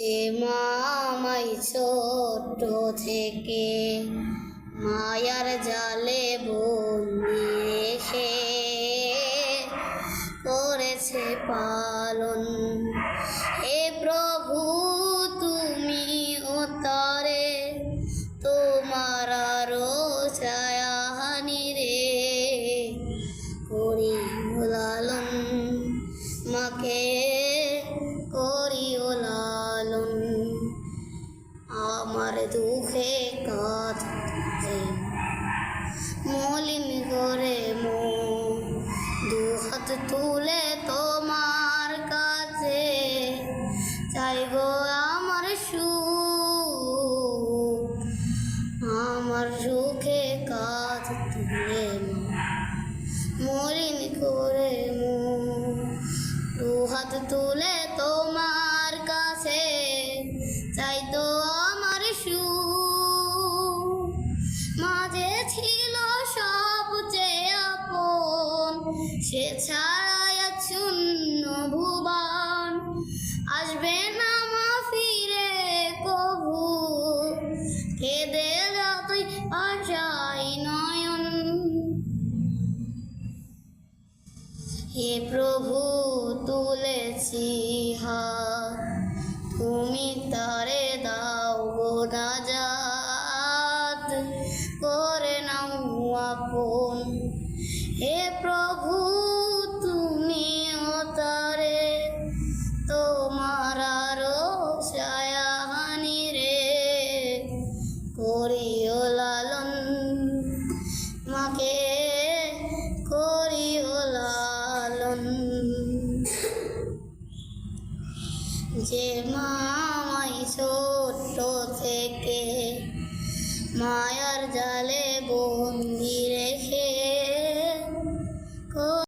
যে মামাই ছোট থেকে মায়ার জালে বন্দি সে করেছে পালন। হে প্রভু, তুমি ও তারে তোমার আরও ছায়াহানি রে। করি লালন মাকে আমার দুঃখে কাঁদছে। মলিন করে মো দু হাত তুলে তোমার কাছে। চাই গো আমার সুখ, আমার সুখে কাজ তুলে মলিন করে মো দু হাত তুলে সে ছাড়াই শূন্য ভুবন আসবে না মা ফিরে কভু কেঁদে যতই আশাই নয়ন। হে প্রভু, তুলেছি হাত। তুমি তারে দাও গো নাজাত করে নাও আপন। হে প্রভু করিও লালন মাকে করিও লালন। যে মামাই ছোট থেকে মায়ার জালে